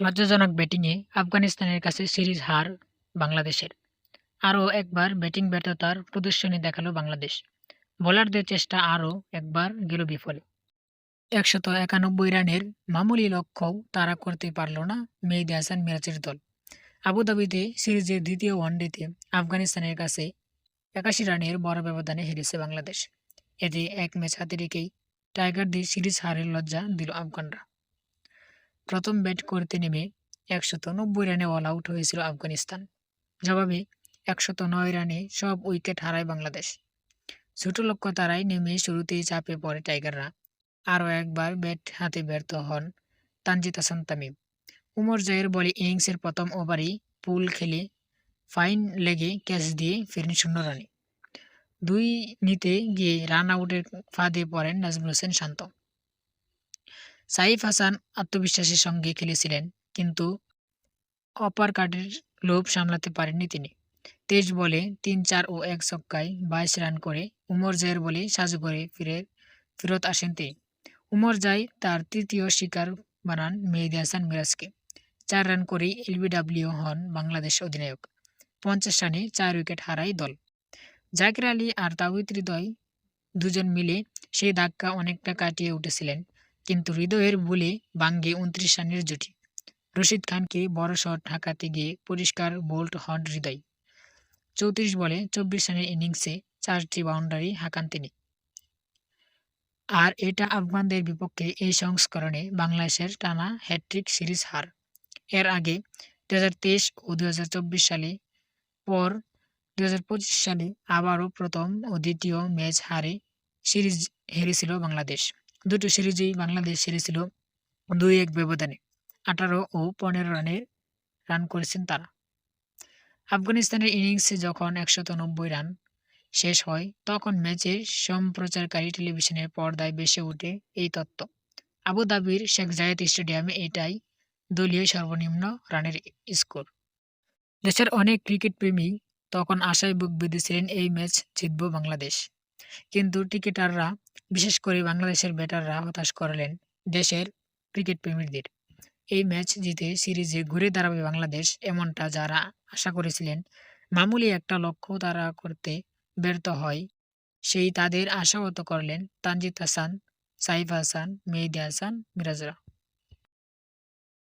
লজ্জাজনক ব্যাটিংয়ে আফগানিস্তানের কাছে সিরিজ হার বাংলাদেশের। আরও একবার ব্যাটিং ব্যর্থতার প্রদর্শনী দেখাল বাংলাদেশ। বোলারদের চেষ্টা আরও একবার গেল বিফলে। একশত একানব্বই রানের মামুলি লক্ষ্যও তারা করতে পারল না মেহেদী হাসান মিরাজের দল। আবুধাবিতে সিরিজের দ্বিতীয় ওয়ানডেতে আফগানিস্তানের কাছে একাশি রানের বড় ব্যবধানে হেরেছে বাংলাদেশ। এতে এক ম্যাচ হাতে রেখেই টাইগারদের সিরিজ হারের লজ্জা দিল আফগানরা। প্রথম ব্যাট করতে নেমে একশত নব্বই রানে অল আউট হয়েছিল আফগানিস্তান। জবাবে একশত নয় রানে সব উইকেট হারায় বাংলাদেশ। ছোট লক্ষ্য তারাই নেমে শুরুতেই চাপে পড়ে টাইগাররা। আরও একবার ব্যাট হাতে ব্যর্থ হন তানজিদ হাসান তামিম। উমর জয়ের বলে ইনিংসের প্রথম ওভারেই পুল খেলে ফাইন লেগে ক্যাচ দিয়ে ফেরেন শূন্য রানে। দুই নিতে গিয়ে রান আউটের ফাঁদে পড়েন নাজমুল হোসেন শান্ত। সাইফ হাসান আত্মবিশ্বাসের সঙ্গে খেলেছিলেন, কিন্তু অপার কার্ডের লোভ সামলাতে পারেননি তিনি। তেইশ বলে তিন চার ও এক ছক্কায় বাইশ রান করে উমর জায়ের বলে সাজু করে ফিরে, ফেরত আসেন তিনি। উমর জাই তার তৃতীয় শিকার বানান মেহেদি হাসান মিরাজকে। চার রান করেই এলবিডাব্লিউ হন বাংলাদেশ অধিনায়ক। পঞ্চাশ রানে চার উইকেট হারায় দল। জাকির আলী আর তাওহিদ হৃদয় দুজন মিলে সেই ধাক্কা অনেকটা কাটিয়ে উঠেছিলেন। কিন্তু হৃদয়ের ভুলে বাঙ্গে উনত্রিশ রানের জুটি। রশিদ খানকে বড় শট হাঁকাতে গিয়ে পরিষ্কার বোল্ট হন হৃদয়। চৌত্রিশ বলে চব্বিশ রানের ইনিংসে চারটি বাউন্ডারি হাঁকান তিনি। আর এটা আফগানদের বিপক্ষে এই সংস্করণে বাংলাদেশের টানা হ্যাট্রিক সিরিজ হার। এর আগে দু হাজার তেইশ ও দু হাজার চব্বিশ সালে পর দু হাজার পঁচিশ সালে আবারও প্রথম ও দ্বিতীয় ম্যাচ হারে সিরিজ হেরেছিল বাংলাদেশ। দুটো সিরিজেই বাংলাদেশ হেরেছিল দুই এক ব্যবধানে, আঠারো ও পনেরো রানে রান করেছেন তারা। আফগানিস্তানের ইনিংসে যখন একশত নব্বই রান শেষ হয়, তখন ম্যাচের সম্প্রচারকারী টেলিভিশনের পর্দায় বেসে ওঠে এই তত্ত্ব। আবুধাবির শেখ জায়েদ স্টেডিয়ামে এটাই দলীয় সর্বনিম্ন রানের স্কোর দেশের অনেক ক্রিকেট প্রেমী তখন আশায় বুক বেঁধেছিলেন, এই ম্যাচ জিতব বাংলাদেশ। কিন্তু ক্রিকেটাররা বিশেষ করে বাংলাদেশের ব্যাটাররা হতাশ করলেন দেশের ক্রিকেট প্রেমীদের। এই ম্যাচ জিতে সিরিজে ঘুরে দাঁড়াবে বাংলাদেশ এমনটা যারা আশা করেছিলেন। মামুলি একটা লক্ষ্য তারা করতে ব্যর্থ হয়, সেই তাদের আশাহত করলেন তানজিদ হাসান, সাইফ হাসান, মেহেদি হাসান মিরাজরা